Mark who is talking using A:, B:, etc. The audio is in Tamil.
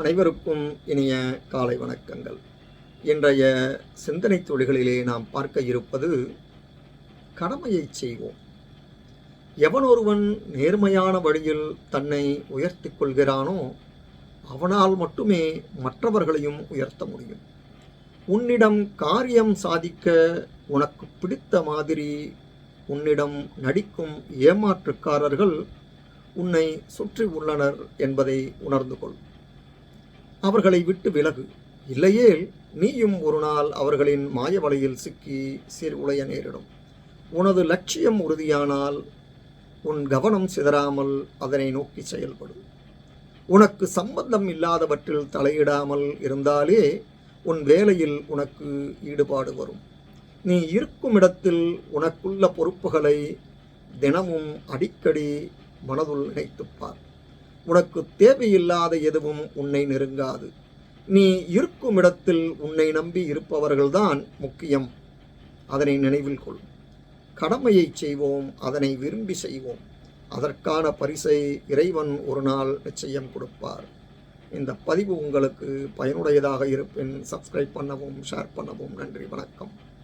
A: அனைவருக்கும் இனிய காலை வணக்கங்கள். இன்றைய சிந்தனை தொழில்களிலே நாம் பார்க்க இருப்பது கடமையை செய்வோம். எவனொருவன் நேர்மையான வழியில் தன்னை உயர்த்தி கொள்கிறானோ அவனால் மட்டுமே மற்றவர்களையும் உயர்த்த முடியும். உன்னிடம் காரியம் சாதிக்க உனக்கு பிடித்த மாதிரி உன்னிடம் நடிக்கும் ஏமாற்றுக்காரர்கள் உன்னை சுற்றி உள்ளனர் என்பதை உணர்ந்து கொள். அவர்களை விட்டு விலகு. இல்லையேல் நீயும் ஒரு நாள் அவர்களின் மாய வலையில் சிக்கி சீர்குலைய நேரிடும். உனது லட்சியம் உறுதியானால் உன் கவனம் சிதறாமல் அதனை நோக்கி செயல்படும் உனக்கு சம்பந்தம் இல்லாதவற்றில் தலையிடாமல் இருந்தாலே உன் வேலையில் உனக்கு ஈடுபாடு வரும். நீ இருக்கும் இடத்தில் உனக்குள்ள பொறுப்புகளை தினமும் அடிக்கடி மனதுள் நினைத்துப்பார் உனக்கு தேவையில்லாத எதுவும் உன்னை நெருங்காது. நீ இருக்கும் இடத்தில் உன்னை நம்பி இருப்பவர்கள்தான் முக்கியம். அதனை நினைவில் கொள். கடமையை செய்வோம் அதனை விரும்பி செய்வோம். அதற்கான பரிசை இறைவன் ஒரு நாள் நிச்சயம் கொடுப்பார். இந்த பதிவு உங்களுக்கு பயனுடையதாக இருப்பின் சப்ஸ்கிரைப் பண்ணவும் ஷேர் பண்ணவும் நன்றி வணக்கம்.